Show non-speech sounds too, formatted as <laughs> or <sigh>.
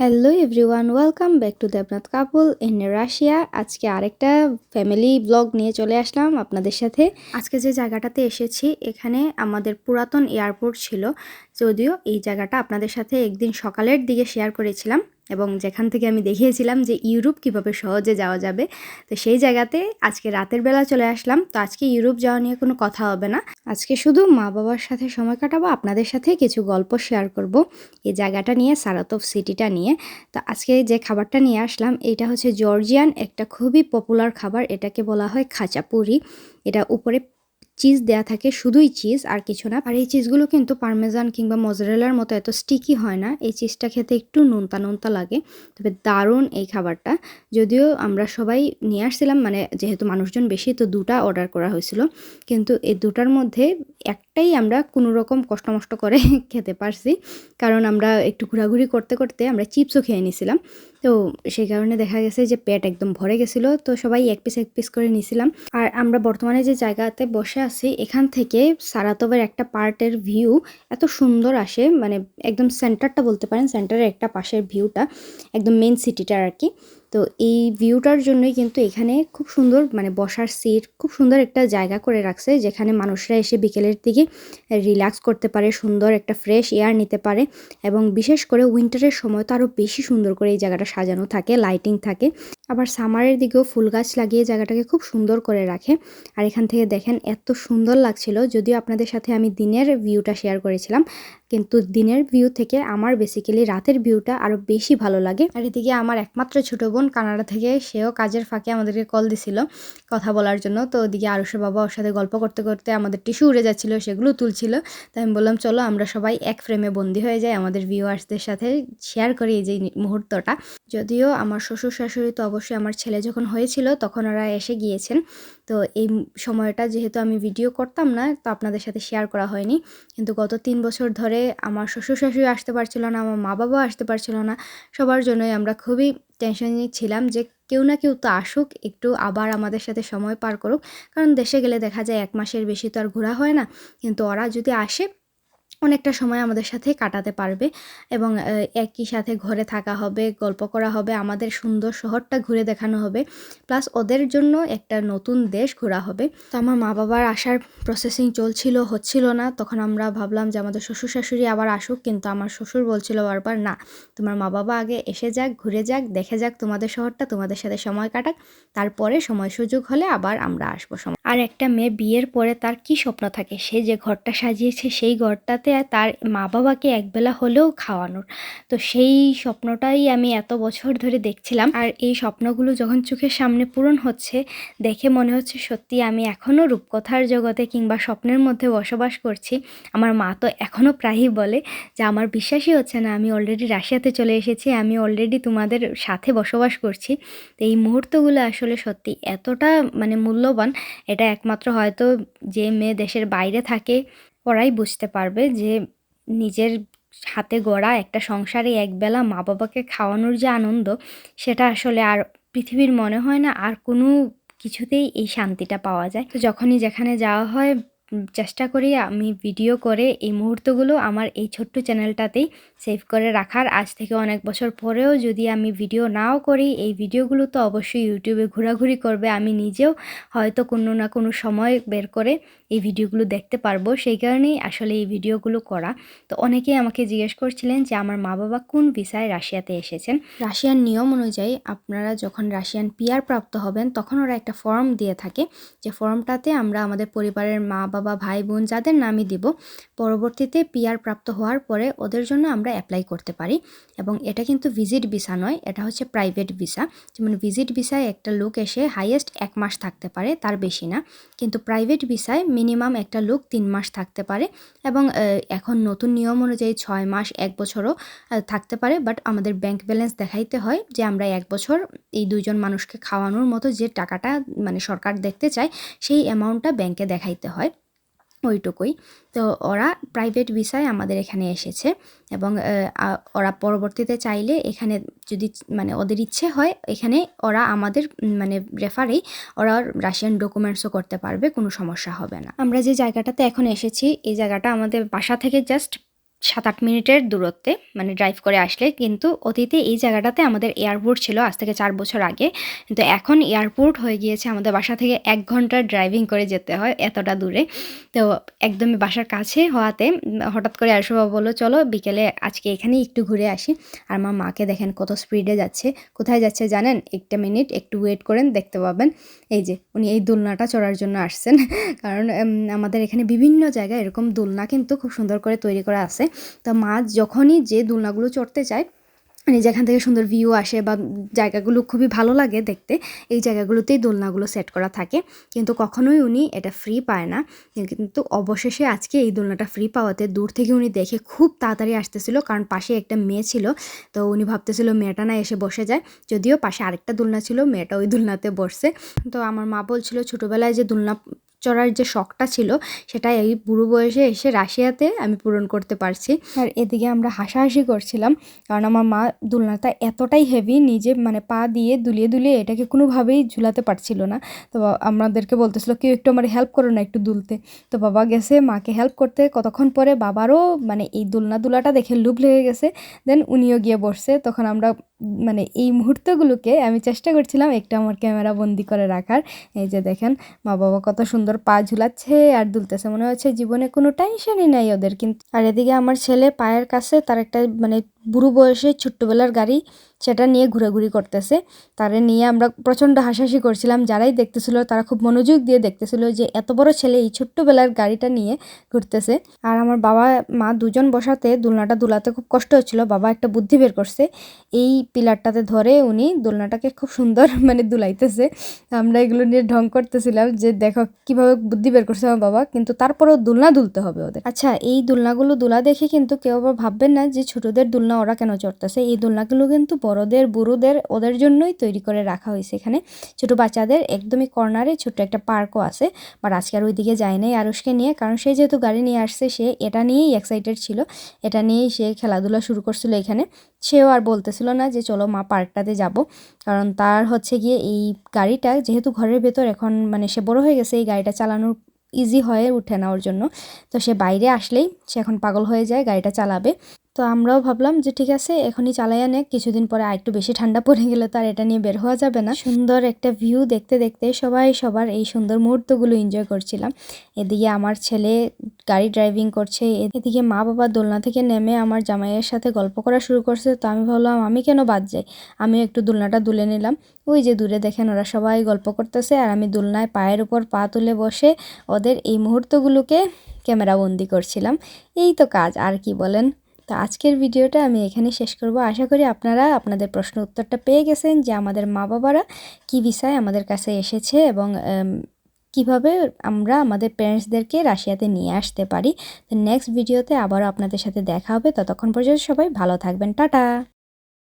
Hello everyone welcome back to Debnath couple in Russia আজকে আরেকটা family blog নিয়ে চলে আসলাম আপনাদের সাথে। আজকে যে জায়গাটাতে এসেছি, এখানে আমাদের পুরাতন এয়ারপোর্ট ছিল। যদিও এই জায়গাটা আপনাদের সাথে একদিন সকালের দিকে শেয়ার করেছিলাম। এবং যেখান থেকে আমি দেখিয়েছিলাম যে ইউরোপ কীভাবে সহজে যাওয়া যাবে, তো সেই জায়গাতে আজকে রাতের বেলা চলে আসলাম। তো আজকে ইউরোপ যাওয়া নিয়ে কোনো কথা হবে না। আজকে শুধু মা বাবার সাথে সময় কাটাবো, আপনাদের সাথে কিছু গল্প শেয়ার করব এই জায়গাটা নিয়ে, সারাতফ সিটিটা নিয়ে। তো আজকে যে খাবারটা নিয়ে আসলাম, এটা হচ্ছে জর্জিয়ান একটা খুবই পপুলার খাবার, এটাকে বলা হয় খাঁচাপুরি এটা উপরে চিজ দেয়া থাকে শুধুই চিজ আর কিছু না। আর এই চিজগুলো কিন্তু পারমেজান কিংবা মজরেলার মতো এত স্টিকি হয় না। এই চিজটা খেতে একটু নোনতা নোনতা লাগে। তবে দারুণ এই খাবারটা। যদিও আমরা সবাই নিয়ে আসছিলাম মানে যেহেতু মানুষজন বেশি, তো দুটা অর্ডার করা হয়েছিল। কিন্তু এই দুটার মধ্যে একটাই আমরা কোনো রকম কষ্ট মষ্ট করে <laughs> খেতে পারছি। কারণ আমরা একটু ঘোরাঘুরি করতে করতে আমরা চিপসও খেয়ে নিছিলাম তো সেই কারণে দেখা গেছে যে পেট একদম ভরে গেছিল। তো সবাই এক পিস এক পিস করে নিয়েছিলাম আর আমরা বর্তমানে যে জায়গাতে বসে আছি, এখান থেকে সারাতবের একটা পার্টের ভিউ এত সুন্দর আসে। মানে একদম সেন্টারটা বলতে পারেন সেন্টারের একটা পাশের ভিউটা একদম মেন সিটিটার আর কি। তো এই ভিউটার জন্যই কিন্তু এখানে খুব সুন্দর মানে বসার সিট খুব সুন্দর একটা জায়গা করে রাখছে, যেখানে মানুষরা এসে বিকেলের দিকে রিল্যাক্স করতে পারে, সুন্দর একটা ফ্রেশ এয়ার নিতে পারে এবং বিশেষ করে উইন্টারের সময় তো আরও বেশি সুন্দর করে এই জায়গাটা সাজানো থাকে লাইটিং থাকে। আবার সামারের দিকেও ফুল গাছ লাগিয়ে জায়গাটাকে খুব সুন্দর করে রাখে। আর এখান থেকে দেখেন এত সুন্দর লাগছিল, যদিও আপনাদের সাথে আমি দিনের ভিউটা শেয়ার করেছিলাম, কিন্তু দিনের ভিউ থেকে আমার বেসিক্যালি রাতের ভিউটা আরও বেশি ভালো লাগে। আর এদিকে আমার একমাত্র ছোটো বোন কানাডা থেকে সেও কাজের ফাঁকে আমাদেরকে কল দিছিল কথা বলার জন্য। তো ওদিকে আরুষের বাবা ওর সাথে গল্প করতে করতে আমাদের টিস্যু উড়ে যাচ্ছিল, সেগুলো তুলছিল। তাই আমি বললাম, চলো আমরা সবাই এক ফ্রেমে বন্দি হয়ে যাই আমাদের ভিউয়ার্সদের সাথে শেয়ার করি এই যে মুহূর্তটা। যদিও আমার শ্বশুর শাশুড়ি তো অবশ্যই আমার ছেলে যখন হয়েছিল তখন ওরা এসে গিয়েছেন। তো এই সময়টা যেহেতু আমি ভিডিও করতাম না, তো আপনাদের সাথে শেয়ার করা হয়নি। কিন্তু গত তিন বছর ধরে আমার শ্বশুর শাশুড়ি আসতে পারছিল না, আমার মা বাবাও আসতে পারছিল না। সবার জন্যই আমরা খুবই টেনশনে ছিলাম যে কেউ না কেউ তো আসুক, একটু আবার আমাদের সাথে সময় পার করুক। কারণ দেশে গেলে দেখা যায় এক মাসের বেশি তো আর ঘোরা হয় না। কিন্তু ওরা যদি আসে অনেকটা সময় আমাদের সাথে কাটাতে পারবে এবং একই সাথে ঘরে থাকা হবে, গল্প করা হবে, আমাদের সুন্দর শহরটা ঘুরে দেখানো হবে, প্লাস ওদের জন্য একটা নতুন দেশ ঘোরা হবে। তো আমার মা বাবার আসার প্রসেসিং চলছিল, হচ্ছিল না, তখন আমরা ভাবলাম যে আমাদের শ্বশুর শাশুড়ি আবার আসুক, কিন্তু আমার শ্বশুর বলছিল বারবার, না, তোমার মা বাবা আগে এসে যাক, ঘুরে যাক, দেখে যাক তোমাদের শহরটা, তোমাদের সাথে সময় কাটাক, তারপরে সময় সুযোগ হলে আবার আমরা আসব সময় আর একটা মেয়ে বিয়ের পরে তার কি স্বপ্ন থাকে? সে যে ঘরটা সাজিয়েছে, সেই ঘরটাতে তার মা বাবাকে একবেলা হলেও খাওয়ানোর। তো সেই স্বপ্নটাই আমি এত বছর ধরে দেখছিলাম। আর এই স্বপ্নগুলো যখন চোখের সামনে পূরণ হচ্ছে, দেখে মনে হচ্ছে সত্যি আমি এখনও রূপকথার জগতে কিংবা স্বপ্নের মধ্যে বসবাস করছি। আমার মা তো এখনও প্রায়ই বলে যে, আমার বিশ্বাসই হচ্ছে না, আমি অলরেডি রাশিয়াতে চলে এসেছি, আমি অলরেডি তোমাদের সাথে বসবাস করছি। তো এই মুহূর্তগুলো আসলে সত্যি এতটা মানে মূল্যবান, এটা একমাত্র হয়তো যে মেয়ে দেশের বাইরে থাকে ওরাই বুঝতে পারবে যে নিজের হাতে গড়া একটা সংসারে একবেলা মা বাবাকে খাওয়ানোর যে আনন্দ, সেটা আসলে আর পৃথিবীর মনে হয় না, আর কোনো কিছুতেই এই শান্তিটা পাওয়া যায়। তো যখনই যেখানে যাওয়া হয় চেষ্টা করি আমি ভিডিও করে এই মুহূর্তগুলো আমার এই ছোট্ট চ্যানেলটাতেই সেভ করে রাখার। আজ থেকে অনেক বছর পরেও যদি আমি ভিডিও নাও করি, এই ভিডিওগুলো তো অবশ্যই ইউটিউবে ঘোরাঘুরি করবে। আমি নিজেও হয়তো কোনো না কোনো সময় বের করে এই ভিডিওগুলো দেখতে পারব। সেই কারণেই আসলে এই ভিডিওগুলো করা। তো অনেকেই আমাকে জিজ্ঞেস করছিলেন যে, আমার মা বাবা কোন ভিসায় রাশিয়াতে এসেছেন? রাশিয়ান নিয়ম অনুযায়ী আপনারা যখন রাশিয়ান পিয়ার প্রাপ্ত হবেন, তখন ওরা একটা ফর্ম দিয়ে থাকে। যে ফর্মটাতে আমরা আমাদের পরিবারের মা বাবা ভাই বোন যাদের নামই দিব, পরবর্তীতে পিয়ার প্রাপ্ত হওয়ার পরে ওদের জন্য আমরা অ্যাপ্লাই করতে পারি। এবং এটা কিন্তু ভিজিট ভিসা নয়, এটা হচ্ছে প্রাইভেট ভিসা যেমন ভিজিট ভিসায় একটা লোক এসে হাইয়েস্ট এক মাস থাকতে পারে, তার বেশি না। কিন্তু প্রাইভেট ভিসায় মিনিমাম একটা লোক তিন মাস থাকতে পারে এবং এখন নতুন নিয়ম অনুযায়ী ছয় মাস, এক বছরও থাকতে পারে। বাট আমাদের ব্যাংক ব্যালেন্স দেখাইতে হয় যে আমরা এক বছর এই দুজন মানুষকে খাওয়ানোর মতো যে টাকাটা মানে সরকার দেখতে চায়, সেই অ্যামাউন্টটা ব্যাংকে দেখাইতে হয়। ওইটুকুই। তো ওরা প্রাইভেট ভিসায় আমাদের এখানে এসেছে এবং ওরা পরবর্তীতে চাইলে এখানে যদি মানে ওদের ইচ্ছে হয়, এখানে ওরা আমাদের মানে রেফারেই ওরা রাশিয়ান ডকুমেন্টসও করতে পারবে, কোনো সমস্যা হবে না। আমরা যে জায়গাটাতে এখন এসেছি, এই জায়গাটা আমাদের বাসা থেকে জাস্ট সাত আট মিনিটের দূরত্বে মানে ড্রাইভ করে আসলে কিন্তু অতীতে এই জায়গাটাতে আমাদের এয়ারপোর্ট ছিল আজ থেকে চার বছর আগে। কিন্তু এখন এয়ারপোর্ট হয়ে গিয়েছে, আমাদের বাসা থেকে এক ঘণ্টা ড্রাইভিং করে যেতে হয় এতটা দূরে। তো একদমই বাসার কাছে হওয়াতে হঠাৎ করে আরশু বাবা বলল, চলো বিকেলে আজকে এখানেই একটু ঘুরে আসি। আর আমার মাকে দেখেন কত স্পিডে যাচ্ছে। কোথায় যাচ্ছে জানেন? একটা মিনিট একটু ওয়েট করেন, দেখতে পাবেন। এই যে উনি এই দোলনাটা চড়ার জন্য আসছেন। <laughs> কারণ আমাদের এখানে বিভিন্ন জায়গায় এরকম দোলনা কিন্তু খুব সুন্দর করে তৈরি করা আছে। তো মা যখনই যে দোলনাগুলো চড়তে চায় মানে যেখান থেকে সুন্দর ভিউ আসে বা জায়গাগুলো খুবই ভালো লাগে দেখতে, এই জায়গাগুলোতেই দোলনাগুলো সেট করা থাকে। কিন্তু কখনোই উনি এটা ফ্রি পায় না। কিন্তু অবশেষে আজকে এই দোলনাটা ফ্রি পাওয়াতে দূর থেকে উনি দেখে খুব তাড়াতাড়ি আসতেছিল, কারণ পাশে একটা মেয়ে ছিল। তো উনি ভাবতেছিল মেয়েটা না এসে বসে যায়। যদিও পাশে আরেকটা দোলনা ছিল, মেয়েটা ওই দোলনাতে বসছে। তো আমার মা বলছিল, ছোটোবেলায় যে দোলনা চড়ার যে শখটা ছিল, সেটা এই বুড়ো বয়সে এসে রাশিয়াতে আমি পূরণ করতে পারছি। আর এদিকে আমরা হাসাহাসি করছিলাম, কারণ আমার মা দোলনাটা এতটাই হেভি নিজে মানে পা দিয়ে দুলিয়ে দুলিয়ে এটাকে কোনোভাবেই ঝুলাতে পারছিল না। তো আমাদেরকে বলতেছিল, কেউ একটু আমার হেল্প করো না একটু দুলতে। তো বাবা গেছে মাকে হেল্প করতে, কতক্ষণ পরে বাবারও মানে এই দোলনা দুলাটা দেখে লুপ লেগে গেছে। দেন উনিও গিয়ে বসছে, তখন আমরা মানে এই মুহূর্তগুলোকে আমি চেষ্টা করছিলাম একটা আমার ক্যামেরা বন্দি করে রাখার। এই যে দেখেন, মা বাবা কত সুন্দর পা ঝুলাচ্ছে আর দুলতেছে। মনে হচ্ছে জীবনে কোনো টেনশনই নাই ওদের, কিন্তু আর এদিকে আমার ছেলে পায়ের কাছে তার একটা মানে বুড়ো বয়সে ছোট্টবেলার গাড়ি সেটা নিয়ে ঘোরাঘুরি করতেছে। তারে নিয়ে আমরা প্রচণ্ড হাসাহাসি করছিলাম। যারাই দেখতেছিল তারা খুব মনোযোগ দিয়ে দেখতেছিল যে এত বড় ছেলে এই ছোট্টবেলার গাড়িটা নিয়ে ঘুরতেছে। আর আমার বাবা, মা দুজন বসাতে দোলনাটা দুলাতে খুব কষ্ট হচ্ছিল। বাবা একটা বুদ্ধি বের করছে। এই পিলারটাতে ধরে উনি দোলনাটাকে খুব সুন্দর <laughs> মানে দুলাইতেছে। আমরা এগুলো নিয়ে ঢং করতেছিলাম যে দেখো কীভাবে বুদ্ধি বের করছে আমার বাবা। কিন্তু তারপরেও দোলনা দুলতে হবে ওদের। আচ্ছা এই দোলনাগুলো দোলা দেখে কিন্তু কেউ আবার ভাববেন না যে ছোটদের দোলনা ওরা কেন চড়তেছে? এই দোলনাগুলো কিন্তু বড়দের, বুড়োদের, ওদের জন্যই তৈরি করে রাখা হয়েছে এখানে। ছোট বাচ্চাদের একদমই কর্নারে ছোট্ট একটা পার্কও আছে। বাট আজকে আর ওইদিকে যায় নাই আরুষকে নিয়ে, কারণ সে যেহেতু গাড়ি নিয়ে আসছে, সে এটা নিয়েই এক্সাইটেড ছিল। এটা নিয়েই সে খেলাধুলা শুরু করছিল এখানে। সেও আর বলতেছিল না যে, চলো মা পার্কটাতে যাব। কারণ তার হচ্ছে গিয়ে এই গাড়িটা যেহেতু ঘরের ভেতর, এখন মানে সে বড় হয়ে গেছে, এই গাড়িটা চালানোর ইজি হয়ে উঠে না ওর জন্য। তো সে বাইরে আসলেই সে এখন পাগল হয়ে যায়, গাড়িটা চালাবে। তো আমরাও ভাবলাম যে ঠিক আছে, এখনই চালাই আনে। কিছুদিন পরে আর একটু বেশি ঠান্ডা পড়ে গেলে তো আর এটা নিয়ে বের হওয়া যাবে না। সুন্দর একটা ভিউ দেখতে দেখতে সবাই সবার এই সুন্দর মুহূর্তগুলো এনজয় করছিলাম। এদিকে আমার ছেলে গাড়ি ড্রাইভিং করছে এদিকে মা বাবা দোলনা থেকে নেমে আমার জামাইয়ের সাথে গল্প করা শুরু করছে। তো আমি ভাবলাম, আমি কেন বাদ যাই? আমিও একটু দোলনাটা দুলে নিলাম। ওই যে দূরে দেখেন ওরা সবাই গল্প করতেছে আর আমি দোলনায় পায়ের উপর পা তুলে বসে ওদের এই মুহূর্তগুলোকে ক্যামেরাবন্দি করছিলাম। এই তো কাজ, আর কি বলেন? তো আজকের ভিডিওটা আমি এখানে শেষ করব। আশা করি আপনারা আপনাদের প্রশ্ন উত্তরটা পেয়ে গেছেন যে আমাদের মা বাবারা কী ভিসায় আমাদের কাছে এসেছে এবং কীভাবে আমরা আমাদের প্যারেন্টসদেরকে রাশিয়াতে নিয়ে আসতে পারি। তো নেক্সট ভিডিওতে আবারও আপনাদের সাথে দেখা হবে। ততক্ষণ পর্যন্ত সবাই ভালো থাকবেন। টাটা!